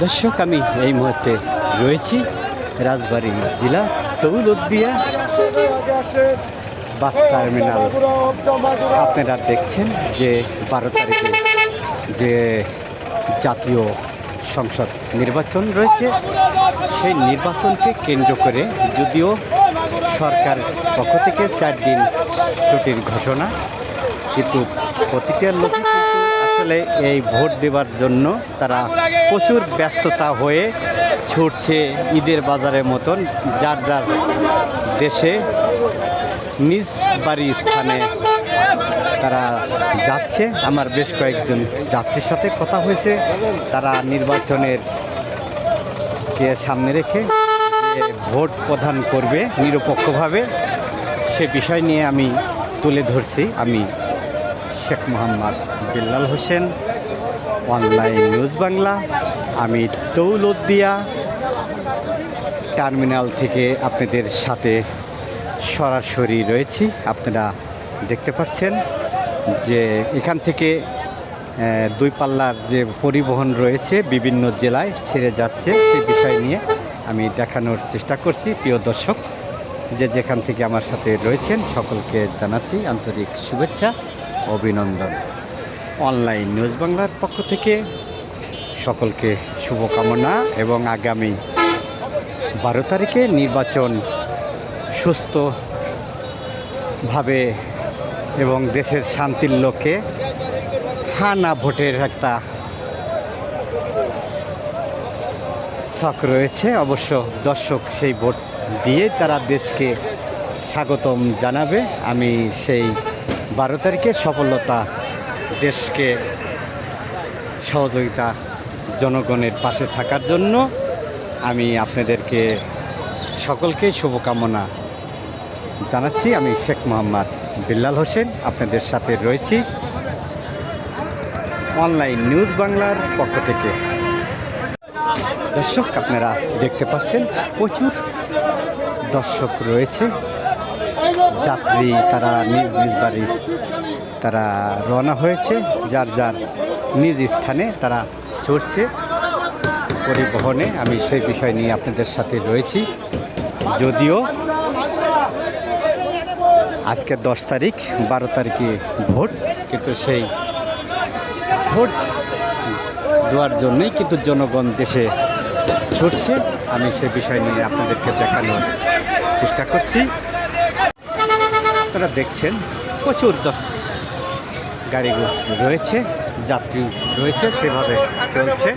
দর্শক, আমি এই মুহূর্তে রয়েছি রাজবাড়ী জেলা তৌলদিয়া বাস টার্মিনাল। আপনারা দেখছেন যে বারো তারিখে যে জাতীয় সংসদ নির্বাচন রয়েছে, সেই নির্বাচনকে কেন্দ্র করে যদিও সরকার পক্ষ থেকে চার দিন ছুটির ঘোষণা, কিন্তু প্রতিটা লোক আসলে এই ভোট দেওয়ার জন্য তারা প্রচুর ব্যস্ততা হয়ে ছুটছে ঈদের বাজারের মতন, যার যার দেশে নিজ বাড়ি স্থানে তারা যাচ্ছে। আমার বেশ কয়েকজন যাত্রীর সাথে কথা হয়েছে। তারা নির্বাচনের কে সামনে রেখে ভোট প্রদান করবে নিরপেক্ষভাবে, সে বিষয় নিয়ে আমি তুলে ধরছি। আমি শেখ মোহাম্মদ বিল্লাল হোসেন, অনলাইন নিউজ বাংলা, আমি দৌলতদিয়া টার্মিনাল থেকে আপনাদের সাথে সরাসরি রয়েছি। আপনারা দেখতে পাচ্ছেন যে এখান থেকে দুই পাল্লার যে পরিবহন রয়েছে বিভিন্ন জেলায় ছেড়ে যাচ্ছে সেই বিষয় নিয়ে আমি দেখানোর চেষ্টা করছি। প্রিয় দর্শক, যে যেখান থেকে আমার সাথে রয়েছেন, সকলকে জানাচ্ছি আন্তরিক শুভেচ্ছা। অভিনন্দন। অনলাইন নিউজ বাংলার পক্ষ থেকে সকলকে শুভকামনা এবং আগামী বারো তারিখে নির্বাচন সুস্থভাবে এবং দেশের শান্তির লক্ষ্যে হ্যাঁ না ভোটের একটা শখ রয়েছে। অবশ্য দর্শক সেই ভোট দিয়ে তারা দেশকে স্বাগতম জানাবে। আমি সেই বারো তারিখে সফলতা, দেশকে সহযোগিতা, জনগণের পাশে থাকার জন্য আমি আপনাদেরকে সকলকে শুভকামনা জানাচ্ছি। আমি শেখ মোহাম্মদ বিল্লাল হোসেন, আপনাদের সাথে রয়েছি অনলাইন নিউজ বাংলার পক্ষ থেকে। দর্শক, আপনারা দেখতে পাচ্ছেন প্রচুর দর্শক রয়েছে। যাত্রী তারা নিজ নিজ বাড়ি তারা রওনা হয়েছে। যার যার নিজ স্থানে তারা চড়ছে। পরিবহনে আমি সেই বিষয় নিয়ে আপনাদের সাথে রয়েছি। যদিও আজকে দশ তারিখ, বারো তারিখে ভোট, কিন্তু সেই ভোট দেওয়ার জন্যই কিন্তু জনগণ দেশে ছুটছে। আমি সে বিষয় নিয়ে আপনাদেরকে দেখানোর চেষ্টা করছি। আপনারা দেখছেন প্রচুর গাড়িগুলো রয়েছে যাত্রী রয়েছে সেভাবে চলছে।